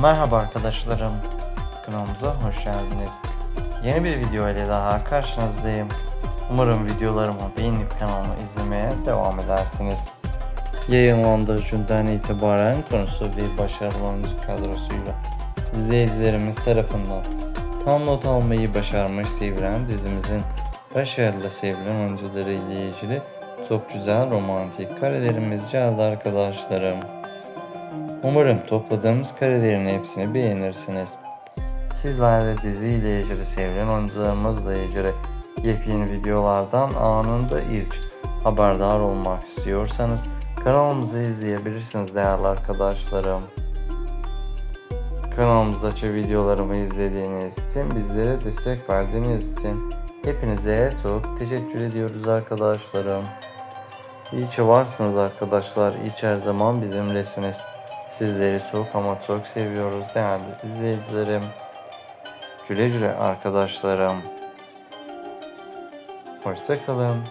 Merhaba arkadaşlarım. Kanalımıza hoş geldiniz. Yeni bir video ile daha karşınızdayım. Umarım videolarımı beğenip kanalımı izlemeye devam edersiniz. Yayınlandığı günden itibaren konusu bir başarılı oyuncu kadrosuyla izleyicilerimiz tarafından tam not almayı başarmış sevilen dizimizin başarılı sevilen oyuncuları ile ilgili çok güzel romantik karelerimiz geldi arkadaşlarım. Umarım topladığımız karelerin hepsini beğenirsiniz. Sizler de dizi ile ilgili sevilen oyuncularımızla ilgili yepyeni videolardan anında ilk haberdar olmak istiyorsanız kanalımızı izleyebilirsiniz değerli arkadaşlarım. Kanalımızdaki videolarımı izlediğiniz için, bizlere destek verdiğiniz için hepinize çok teşekkür ediyoruz arkadaşlarım. İyi ki varsınız arkadaşlar. İyi ki her zaman bizimlesiniz. Sizleri çok ama çok seviyoruz değerli izleyicilerim. Güle güle arkadaşlarım. Hoşçakalın.